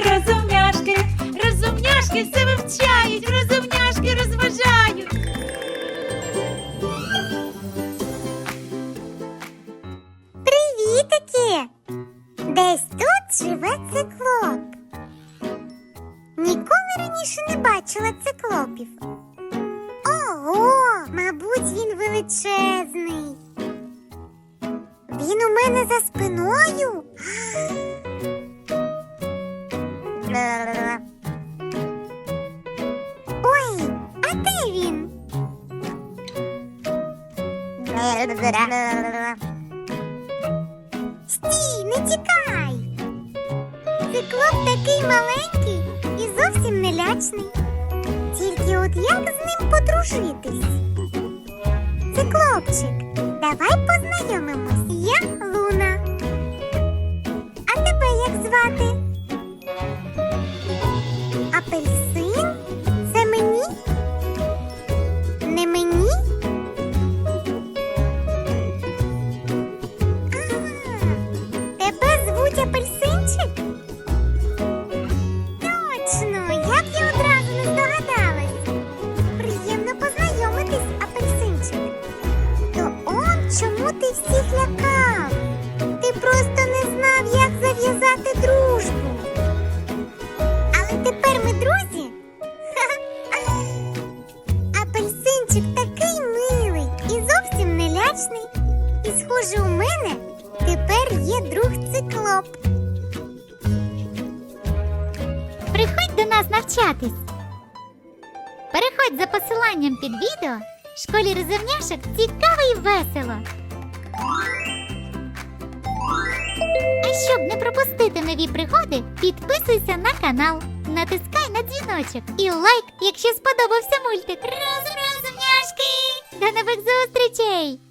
розумняшки, розумняшки все вивчають, розумняшки розважають. Привітики! Десь тут живе циклоп. Ніколи раніше не бачила циклопів. Ого, мабуть, він величезний. Він у мене за спиною. Ой, а де він? Стій, не тікай. Циклоп такий маленький і зовсім не лячний. Тільки от як з ним подружитись? Циклопчик, давай познайомимось. Я Луна. А тебе як звати? Чому ти всіх лякав? Ти просто не знав, як зав'язати дружбу. Але тепер ми друзі. Апельсинчик такий милий і зовсім не лячний. І схоже, у мене тепер є друг циклоп. Приходь до нас навчатись. Переходь за посиланням під відео. В школі розумняшок цікаво весело. А щоб не пропустити нові пригоди, підписуйся на канал, натискай на дзвіночок і лайк, якщо сподобався мультик. Розумняшки! До нових зустрічей!